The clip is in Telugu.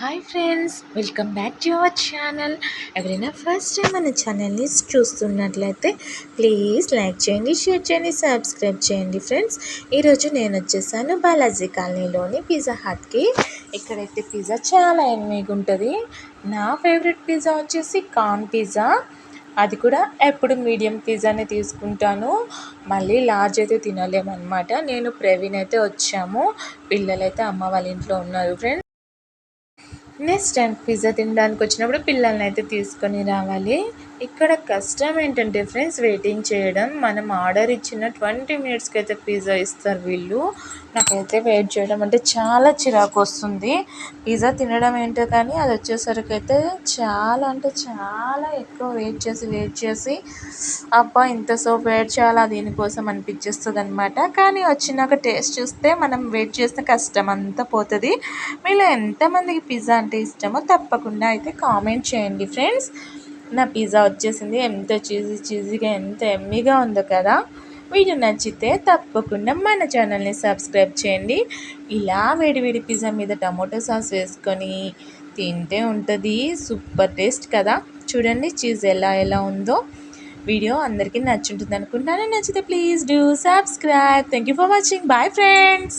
Hi friends welcome back to our channel ఎవరైనా ఫస్ట్ టైం మన ఛానల్ని చూస్తున్నట్లయితే ప్లీజ్ లైక్ చేయండి షేర్ చేయండి సబ్స్క్రైబ్ చేయండి ఫ్రెండ్స్ ఈరోజు నేను వచ్చేసాను బాలాజీ కాలనీలోని పిజ్జా హట్కి. ఇక్కడైతే పిజ్జా చాలా ఎనిమిగా ఉంటుంది నా ఫేవరెట్ పిజ్జా వచ్చేసి కార్న్ పిజ్జా. అది కూడా ఎప్పుడు మీడియం పిజ్జానే తీసుకుంటాను. మళ్ళీ లార్జ్ అయితే తినలేమన్నమాట. నేను ప్రవీణ్ అయితే వచ్చాము. పిల్లలైతే అమ్మ వాళ్ళ ఇంట్లో ఉన్నారు ఫ్రెండ్స్ నెక్స్ట్ టైం పిజ్జా తినడానికి వచ్చినప్పుడు పిల్లల్ని అయితే తీసుకొని రావాలి. ఇక్కడ కష్టం ఏంటంటే ఫ్రెండ్స్ వెయిటింగ్ చేయడం. మనం ఆర్డర్ ఇచ్చిన ట్వంటీ మినిట్స్కి అయితే పిజ్జా ఇస్తారు వీళ్ళు. నాకైతే వెయిట్ చేయడం అంటే చాలా చిరాకు వస్తుంది. పిజ్జా తినడం ఏంటో కానీ అది వచ్చేసరికి అయితే చాలా అంటే చాలా ఎక్కువ వెయిట్ చేసి వెయిట్ చేసి అబ్బా ఇంతసేపు వెయిట్ చేయాలా? దీనికోసం అనిపించేస్తుంది అనమాట కానీ వచ్చినాక టేస్ట్ చూస్తే మనం వెయిట్ చేస్తే కష్టం అంతా పోతుంది. మీలో ఎంతమందికి పిజ్జా అంటే ఇష్టమో తప్పకుండా అయితే కామెంట్ చేయండి ఫ్రెండ్స్. నా పిజ్జా వచ్చేసింది. ఎంత చీజీ చీజీగా ఎంత ఎమ్మీగా ఉందో కదా. వీడియో నచ్చితే తప్పకుండా మన ఛానల్ని సబ్స్క్రైబ్ చేయండి. ఇలా వేడివేడి పిజ్జా మీద టమోటో సాస్ వేసుకొని తింటే ఉంటుంది. సూపర్ టేస్ట్ కదా. చూడండి చీజ్ ఎలా ఎలా ఉందో. వీడియో అందరికీ నచ్చుంటుంది అనుకుంటాను నచ్చితే please do subscribe thank you for watching bye friends